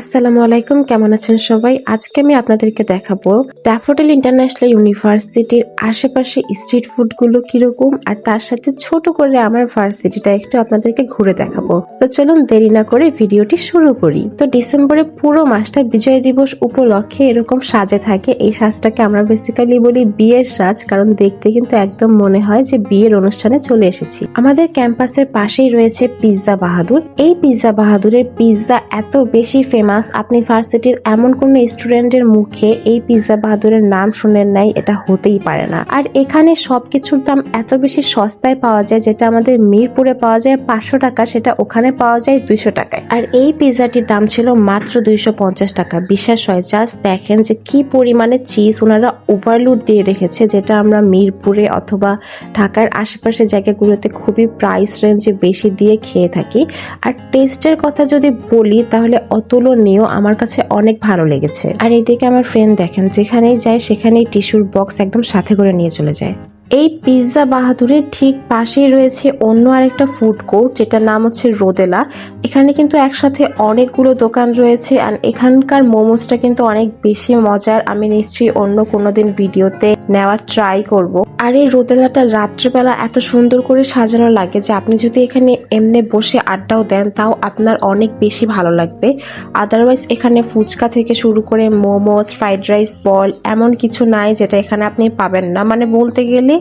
আসসালামু আলাইকুম, কেমন আছেন সবাই? আজকে আমি আপনাদেরকে দেখাবো ড্যাফোডিল ইন্টারন্যাশনাল ইউনিভার্সিটির আশেপাশে স্ট্রিট ফুডগুলো কীরকম, আর তার সাথে ছোট করে আমার ভার্সিটিটা একটু আপনাদেরকে ঘুরে দেখাবো। তো চলুন দেরি না করে ভিডিওটি শুরু করি। তো ডিসেম্বরে পুরো মাসটা বিজয় দিবস উপলক্ষে এরকম সাজে থাকে। এই সাজটাকে আমরা বেসিক্যালি বলি বিয়ের সাজ, কারণ দেখতে কিন্তু একদম মনে হয় যে বিয়ের অনুষ্ঠানে চলে এসেছি। আমাদের ক্যাম্পাসের পাশেই রয়েছে পিৎজা বাহাদুর। এই পিৎজা বাহাদুরের পিৎজা এত বেশি ফেমাস আপনি ভার্সিটির এমন কোন স্টুডেন্টের মুখে এই পিৎজা বাহাদুরের নাম শুনেন নাই এটা হতেই পারে না। আর এখানে সবকিছুর দাম এত বেশি সস্তায় পাওয়া যায় যেটা আমাদের মিরপুরে পাওয়া যায় পাঁচশো টাকা, সেটা ওখানে পাওয়া যায় দুইশো টাকায়। আর এই পিৎজাটির দাম ছিল মাত্র দুইশো পঞ্চাশ টাকা। বিশ্বাস হয়, জাস্ট দেখেন যে কি পরিমাণে চিজ ওনারা ওভারলোড দিয়ে রেখেছে, যেটা আমরা মিরপুরে অথবা ঢাকার আশেপাশে জায়গাগুলোতে খুবই প্রাইস রেঞ্জে বেশি দিয়ে খেয়ে থাকি। আর টেস্টের কথা যদি বলি, তাহলে অতুলনীয় আমার কাছে অনেক ভালো লেগেছে। আর এদিকে আমার ফ্রেন্ড দেখেন, যেখানেই যায় সেখানেই টিস্যুর বক্স একদম সাথে করে নিয়ে চলে যায়। এই পিৎজা বাহাদুরের ঠিক পাশেই রয়েছে অন্য আরেকটা ফুড কোর্ট যেটার নাম হচ্ছে রোদেলা। এখানে কিন্তু একসাথে অনেকগুলো দোকান রয়েছে আর এখানকার মোমোসটা কিন্তু অনেক বেশি মজার। আমি নিশ্চয়ই অন্য কোনো দিন ভিডিওতে নেওয়ার ট্রাই করব। আর এই রোদেলাটা রাত্রেবেলা এত সুন্দর করে সাজানো লাগে যে আপনি যদি এখানে এমনি বসে আড্ডাও দেন, তাও আপনার অনেক বেশি ভালো লাগবে। আদারওয়াইজ এখানে ফুচকা থেকে শুরু করে মোমোস ফ্রাইড রাইস বল, এমন কিছু নাই যেটা এখানে আপনি পাবেন না। মানে বলতে গেলে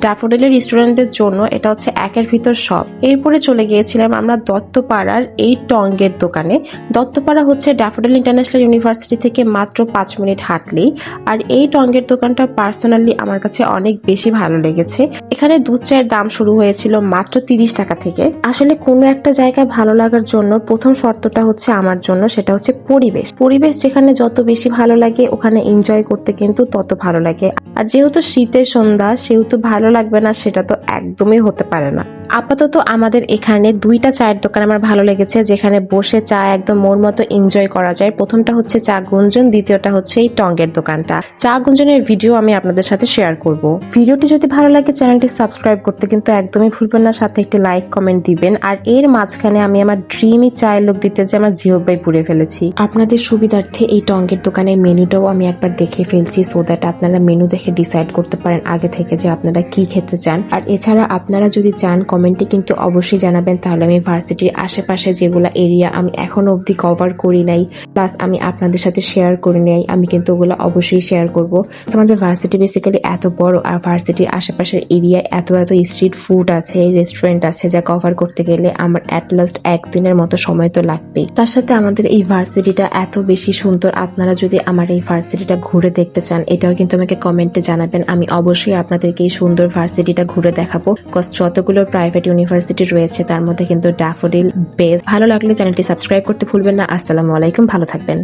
ড্যাফোডিলের রেস্টুরেন্টের জন্য এটা হচ্ছে একের ভিতর সব। এরপরে চলে গিয়েছিলাম আমরা দত্তপাড়ার এই টঙ্গের দোকানে। দত্তপাড়া হচ্ছে ড্যাফোডিল ইন্টারন্যাশনাল ইউনিভার্সিটি থেকে মাত্র পাঁচ মিনিট হাঁটলেই। আর এই টঙ্গের দোকানটা পার্সোনালি আমার কাছে অনেক বেশি ভালো লেগেছে। এখানে দুধ চায়ের দাম শুরু হয়েছিল মাত্র তিরিশ টাকা থেকে। আসলে কোনো একটা জায়গায় ভালো লাগার জন্য প্রথম শর্তটা হচ্ছে আমার জন্য, সেটা হচ্ছে পরিবেশ। পরিবেশ যেখানে যত বেশি ভালো লাগে, ওখানে এনজয় করতে কিন্তু তত ভালো লাগে। আর যেহেতু শীতের সন্ধ্যা, সেহেতু ভালো লাগবে না, সেটা তো একদমই হতে পারে না। আপাতত আমাদের এখানে দুইটা চায়ের দোকান আমার ভালো লেগেছে, যেখানে বসে চা একদম মোর মতো এনজয় করা যায়। প্রথমটা হচ্ছে চা গুঞ্জন, দ্বিতীয়টা হচ্ছে এই টঙ্গের দোকানটা। চা গুঞ্জনের ভিডিও আমি আপনাদের সাথে শেয়ার করব। ভিডিওটি যদি ভালো লাগে, চ্যানেলটি সাবস্ক্রাইব করতে কিন্তু একদমই ভুলবেন না, সাথে একটি লাইক কমেন্ট দিবেন। আর এর মাঝখানে আমি আমার ড্রিমি চায়ের লোক দিতে যে আমার জিওবাই পুড়ে ফেলেছি। আপনাদের সুবিধার্থে এই টঙ্গের দোকানের মেনুটাও আমি একবার দেখে ফেলছি সো দ্যাট আপনারা মেনু দেখে ডিসাইড করতে পারেন আগে থেকে যে আপনারা কি খেতে চান। আর এছাড়া আপনারা যদি চান কমেন্টে কিন্তু অবশ্যই জানাবেন, তাহলে আমি ভার্সিটির আশেপাশে যেগুলো এরিয়া আমি এখনও অবধি কভার করি নাই প্লাস আমি আপনাদের সাথে শেয়ার করি নাই, আমি কিন্তু ওগুলো অবশ্যই শেয়ার করব। আমাদের ভার্সিটি বেসিক্যালি এত বড়, আর ভার্সিটির আশেপাশের এরিয়ায় এত এত স্ট্রিট ফুড আছে রেস্টুরেন্ট আছে যা কভার করতে গেলে আমার অ্যাট লাস্ট একদিনের মতো সময় তো লাগবেই। তার সাথে আমাদের এই ভার্সিটিটা এত বেশি সুন্দর, আপনারা যদি আমার এই ভার্সিটিটা ঘুরে দেখতে চান, এটাও কিন্তু আমাকে কমেন্টে জানাবেন, আমি অবশ্যই আপনাদেরকে এই সুন্দর ভার্সিটিটা ঘুরে দেখাবো কজ যতগুলো প্রাইভেট ইউনিভার্সিটি রয়েছে, তার মধ্যে কিন্তু ড্যাফোডিল বেস ভালো লাগলে চ্যানেলটি সাবস্ক্রাইব করতে ভুলবেন না। আসসালামু আলাইকুম, ভালো থাকবেন।